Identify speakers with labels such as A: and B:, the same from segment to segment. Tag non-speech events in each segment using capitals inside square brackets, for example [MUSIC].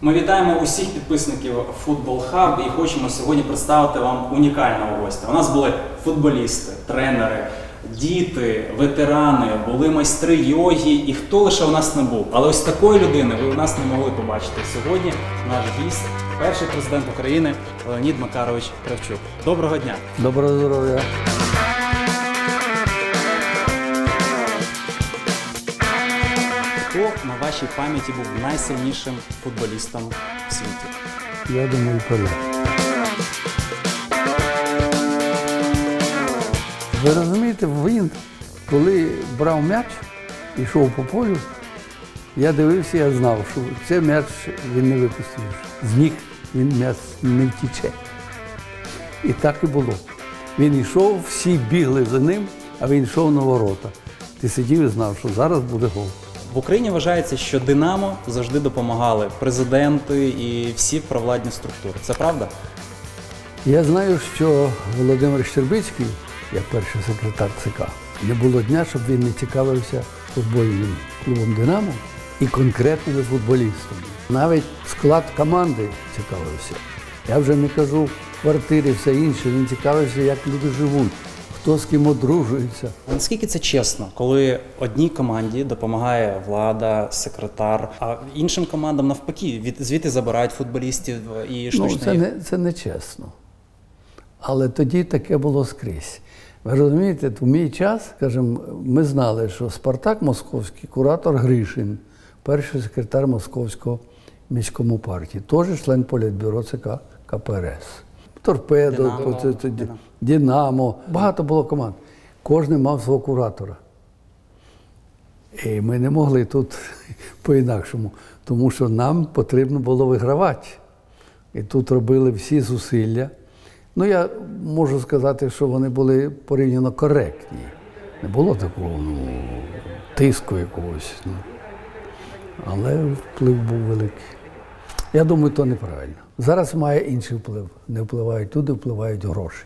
A: Ми вітаємо усіх підписників Футбол Хаб і хочемо сьогодні представити вам унікального гостя. У нас були футболісти, тренери, діти, ветерани, були майстри йоги, і хто лише у нас не був. Але ось такої людини ви у нас не могли побачити. Сьогодні наш гість, перший президент України Леонід Макарович Кравчук. Доброго дня!
B: Доброго здоров'я.
A: Хто на вашій пам'яті був найсильнішим футболістом в світі?
B: Я думаю, Пеле. Ви розумієте, він, коли брав м'яч йшов по полю, я дивився, я знав, що цей м'яч він не випустив. З ніг він м'яч не втіче. І так і було. Він йшов, всі бігли за ним, а він йшов на ворота. Ти сидів і знав, що зараз буде гол.
A: В Україні вважається, що Динамо завжди допомагали президенти і всі провладні структури. Це правда?
B: Я знаю, що Володимир Щербицький, як перший секретар ЦК, не було дня, щоб він не цікавився футбольним клубом Динамо і конкретними футболістами. Навіть склад команди цікавився. Я вже не кажу квартири, все інше. Він цікавився, як люди живуть, хто з ким одружується.
A: Наскільки це чесно, коли одній команді допомагає влада, секретар, а іншим командам навпаки від звідти забирають футболістів і
B: Ну, це
A: їх-
B: не, це не чесно. Але тоді таке було скрізь. Ви розумієте, в мій час, скажімо, ми знали, що Спартак Московський, куратор Гришин, перший секретар Московського міському партії, теж член політбюро ЦК КПРС. Торпедо,
A: Динамо.
B: це- це-
A: Динамо.
B: Динамо. Багато було команд. Кожен мав свого куратора. І ми не могли тут [LAUGHS] по-інакшому, тому що нам потрібно було вигравати. І тут робили всі зусилля. Ну, я можу сказати, що вони були порівняно коректні. Не було такого ну, тиску якогось. Ну. Але вплив був великий. Я думаю, то неправильно. Зараз має інший вплив. Не впливають люди, впливають гроші.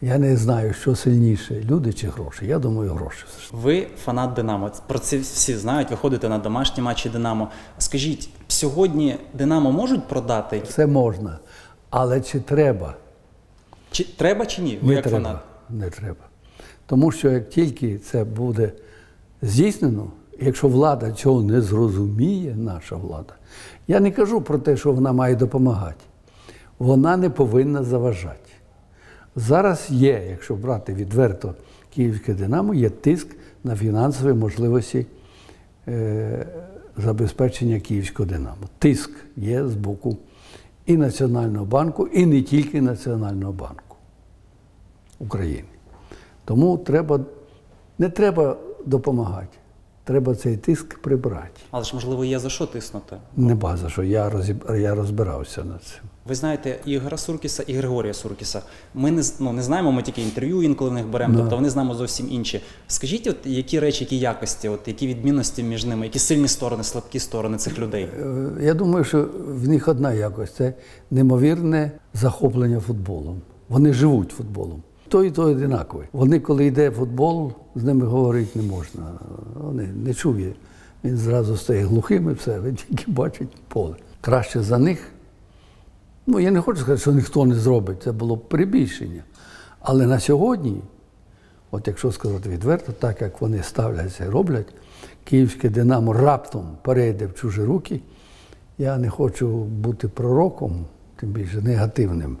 B: Я не знаю, що сильніше, люди чи гроші. Я думаю, гроші.
A: Ви фанат Динамо. Про це всі знають. Ви ходите на домашні матчі Динамо. Скажіть, сьогодні Динамо можуть продати?
B: Все можна. Але чи треба?
A: Чи треба чи ні? Ви
B: Не
A: як
B: треба.
A: фанат?
B: Не треба. Тому що як тільки це буде здійснено, якщо влада цього не зрозуміє, наша влада, я не кажу про те, що вона має допомагати. Вона не повинна заважати. Зараз є, якщо брати відверто Київське Динамо, є тиск на фінансові можливості е, забезпечення Київського Динамо. Тиск є з боку і Національного банку, і не тільки Національного банку України. Тому треба, не треба допомагати. Треба цей тиск прибрати.
A: Але ж можливо є за що тиснути.
B: Не база, що я, розіб... я розбирався над цим.
A: Ви знаєте Ігора Суркіса і Григорія Суркіса. Ми не ну, не знаємо, ми тільки інтерв'ю інколи в них беремо,
B: Да.
A: тобто вони знаємо зовсім інші. Скажіть, от які речі, які якості, от які відмінності між ними, які сильні сторони, слабкі сторони цих людей?
B: Е, Я думаю, що в них одна якость це неймовірне захоплення футболом. Вони живуть футболом. Той і той одинаковий. Вони, коли йде футбол, з ними говорити не можна. Вони не чує. Він зразу стає глухим і все, він тільки бачить поле. Краще за них. Ну, я не хочу сказати, що ніхто не зробить, це було б перебільшення. Але на сьогодні, от якщо сказати відверто, так як вони ставляться і роблять, київське Динамо раптом перейде в чужі руки, я не хочу бути пророком, тим більше негативним,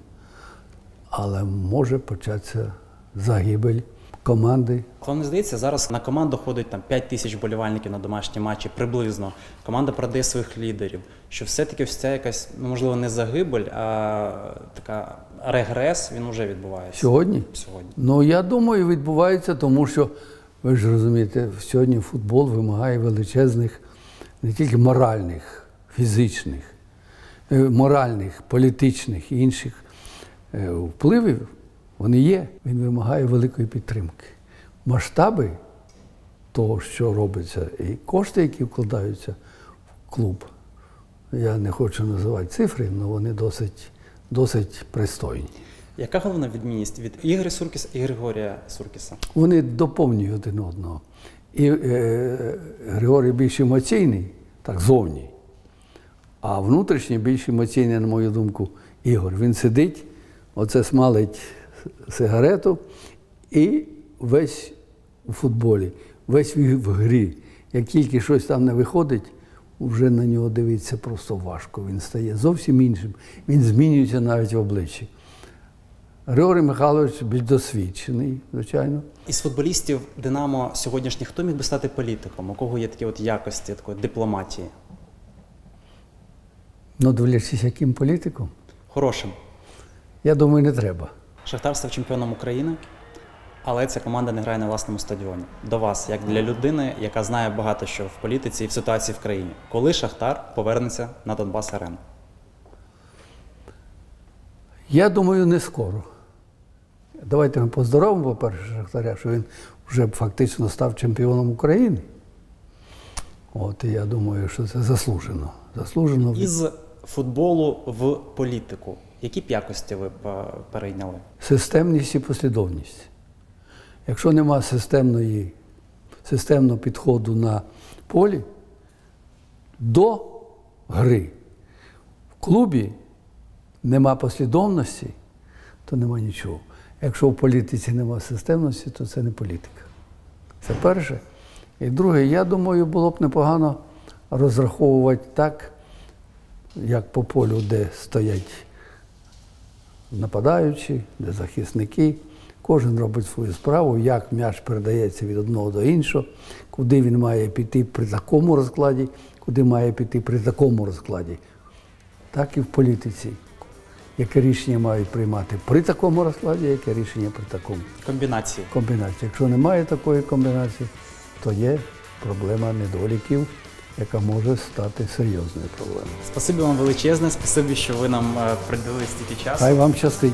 B: але може початися загибель команди.
A: Вам не здається, зараз на команду ходить там 5 тисяч болівальників на домашні матчі приблизно. Команда продає своїх лідерів. Що все-таки ця якась, ну можливо, не загибель, а така регрес, він вже відбувається
B: Сьогодні?
A: сьогодні.
B: Ну, я думаю, відбувається, тому що ви ж розумієте, сьогодні футбол вимагає величезних не тільки моральних, фізичних, е, моральних, політичних і інших впливів. Вони є. Він вимагає великої підтримки. Масштаби того, що робиться, і кошти, які вкладаються в клуб. Я не хочу називати цифри, але вони досить, досить пристойні.
A: Яка головна відмінність від Ігоря Суркіса і Григорія Суркіса?
B: Вони доповнюють один одного. І е, Григорій більш емоційний, так зовні. А внутрішній більш емоційний, на мою думку, Ігор. Він сидить, оце смалить сигарету і весь у футболі, весь в грі. Як тільки щось там не виходить, вже на нього дивитися просто важко. Він стає зовсім іншим. Він змінюється навіть в обличчі. Григорій Михайлович більш досвідчений, звичайно.
A: Із футболістів Динамо сьогоднішніх хто міг би стати політиком? У кого є такі от якості такої дипломатії?
B: Ну, дивлячись, яким політиком,
A: Хорошим.
B: Я думаю, не треба.
A: Шахтар став чемпіоном України, але ця команда не грає на власному стадіоні. До вас, як для людини, яка знає багато що в політиці і в ситуації в країні. Коли Шахтар повернеться на Донбас Арену?
B: Я думаю, не скоро. Давайте ми поздоровимо, по-перше, Шахтаря, що він вже фактично став чемпіоном України. От і я думаю, що це заслужено. Заслужено.
A: Із футболу в політику. Які б якості ви е, перейняли?
B: Системність і послідовність. Якщо нема системної, системного підходу на полі до гри, в клубі нема послідовності, то нема нічого. Якщо в політиці нема системності, то це не політика. Це перше. І друге, я думаю, було б непогано розраховувати так, як по полю, де стоять нападаючі, де захисники. Кожен робить свою справу, як м'яч передається від одного до іншого, куди він має піти при такому розкладі, куди має піти при такому розкладі. Так і в політиці. Яке рішення мають приймати при такому розкладі, яке рішення при такому
A: Комбінації.
B: комбінації. Якщо немає такої комбінації, то є проблема недоліків, яка може стати серйозною проблемою.
A: Спасибі вам величезне, спасибі, що ви нам е, приділили стільки часу.
B: Хай вам щастить.